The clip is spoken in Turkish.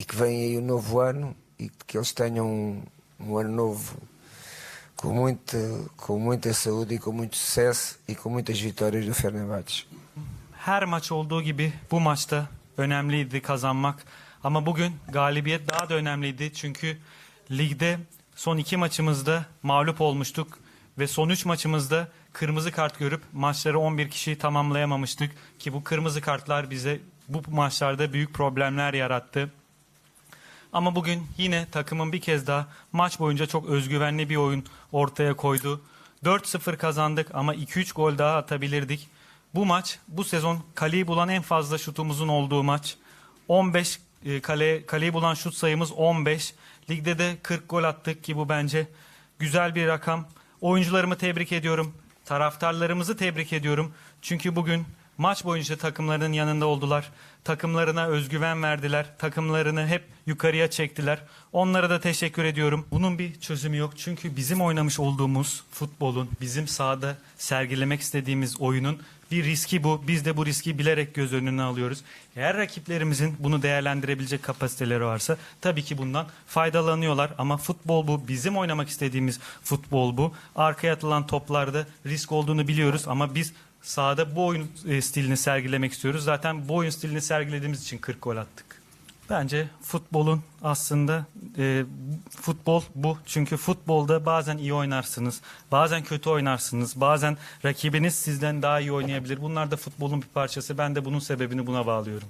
e que vem aí o novo ano e que eles tenham um, um ano novo com muita, com muita saúde e com muito sucesso e com muitas vitórias do Fenerbahçe. Her maç olduğu gibi bu maçta önemliydi kazanmak. Ama bugün galibiyet daha da önemliydi. Çünkü ligde son iki maçımızda mağlup olmuştuk. Ve son üç maçımızda kırmızı kart görüp maçları 11 kişi tamamlayamamıştık. Ki bu kırmızı kartlar bize bu maçlarda büyük problemler yarattı. Ama bugün yine takımın bir kez daha maç boyunca çok özgüvenli bir oyun ortaya koydu. 4-0 kazandık ama 2-3 gol daha atabilirdik. Bu maç bu sezon kaleyi bulan en fazla şutumuzun olduğu maç. 15 e, kale, kaleyi bulan şut sayımız 15. Ligde de 40 gol attık ki bu bence güzel bir rakam. Oyuncularımı tebrik ediyorum. Taraftarlarımızı tebrik ediyorum. Çünkü bugün maç boyunca takımlarının yanında oldular. Takımlarına özgüven verdiler. Takımlarını hep yukarıya çektiler. Onlara da teşekkür ediyorum. Bunun bir çözümü yok. Çünkü bizim oynamış olduğumuz futbolun, bizim sahada sergilemek istediğimiz oyunun bir riski bu. Biz de bu riski bilerek göz önüne alıyoruz. Eğer rakiplerimizin bunu değerlendirebilecek kapasiteleri varsa tabii ki bundan faydalanıyorlar. Ama futbol bu. Bizim oynamak istediğimiz futbol bu. Arkaya atılan toplarda risk olduğunu biliyoruz ama biz sahada bu oyun e, stilini sergilemek istiyoruz. Zaten bu oyun stilini sergilediğimiz için 40 gol attık. Bence futbolun aslında e, futbol bu. Çünkü futbolda bazen iyi oynarsınız, bazen kötü oynarsınız, bazen rakibiniz sizden daha iyi oynayabilir. Bunlar da futbolun bir parçası. Ben de bunun sebebini buna bağlıyorum.